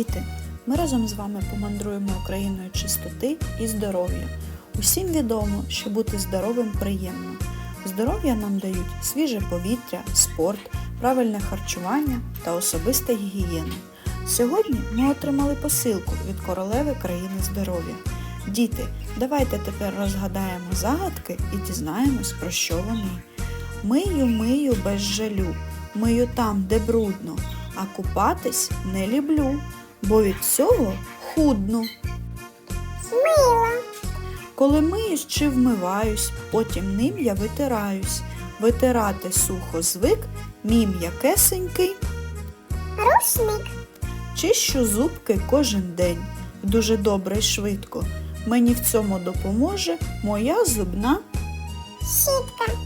Діти, ми разом з вами помандруємо Україною чистоти і здоров'я. Усім відомо, що бути здоровим приємно. Здоров'я нам дають свіже повітря, спорт, правильне харчування та особиста гігієна. Сьогодні ми отримали посилку від королеви країни здоров'я. Діти, давайте тепер розгадаємо загадки і дізнаємось, про що вони. Мию, мию без жалю, мию там, де брудно, а купатись не люблю, бо від цього худну. Мило, Коли миюсь чи вмиваюсь, потім ним я витираюсь. Витирати сухо звик, мій м'якесенький, рушник, чищу зубки кожен день. Дуже добре й швидко. Мені в цьому допоможе моя зубна. щітка,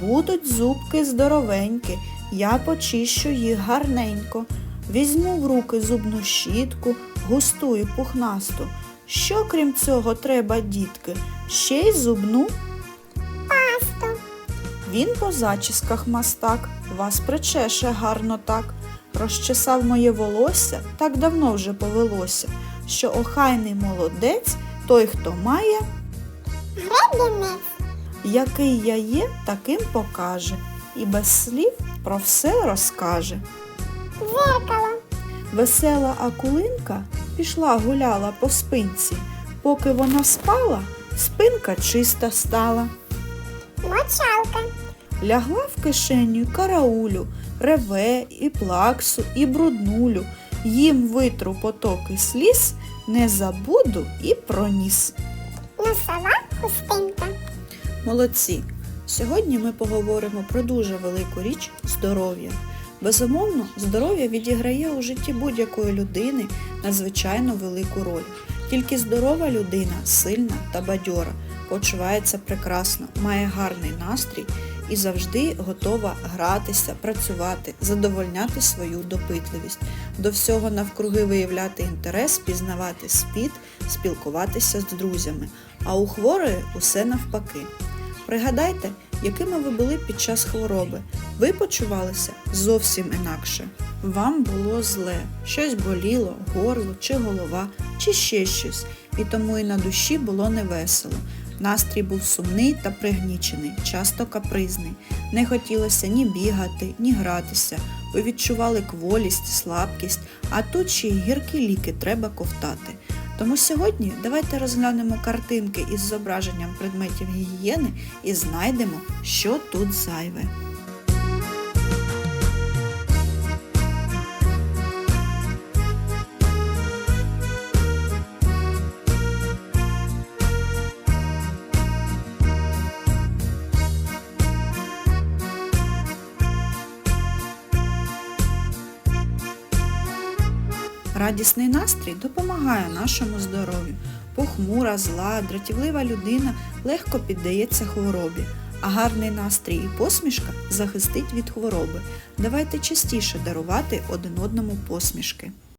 Будуть зубки здоровенькі, я почищу їх гарненько. Візьму в руки зубну щітку, густу і пухнасту. Що крім цього треба, дітки? Ще й зубну. пасту, Він по зачісках мастак, вас причеше гарно так. Розчесав моє волосся, так давно вже повелося, що охайний молодець, той, хто має, гребінець, який я є, таким покаже, і без слів про все розкаже. Дзеркало, Весела акулинка пішла гуляла по спинці. Поки вона спала, спинка чиста стала. мочалка, Лягла в кишеню караулю, реве і плаксу, і бруднулю. Їм витру потоки сліз, не забуду і проніс. носова хустинка, Молодці! Сьогодні ми поговоримо про дуже велику річ здоров'я. Безумовно, здоров'я відіграє у житті будь-якої людини надзвичайно велику роль. Тільки здорова людина сильна та бадьора, почувається прекрасно, має гарний настрій і завжди готова гратися, працювати, задовольняти свою допитливість, до всього навкруги виявляти інтерес, пізнавати світ, спілкуватися з друзями. А у хворої усе навпаки. Пригадайте, якими ви були під час хвороби. Ви почувалися зовсім інакше. Вам було зле, щось боліло, горло чи голова, чи ще щось, і тому і на душі було невесело. Настрій був сумний та пригнічений, часто капризний. Не хотілося ні бігати, ні гратися. Ви відчували кволість, слабкість, а тут ще й гіркі ліки треба ковтати. Тому сьогодні давайте розглянемо картинки із зображенням предметів гігієни і знайдемо, що тут зайве. Радісний настрій допомагає нашому здоров'ю. Похмура, зла, дратівлива людина легко піддається хворобі, а гарний настрій і посмішка захистить від хвороби. Давайте частіше дарувати один одному посмішки.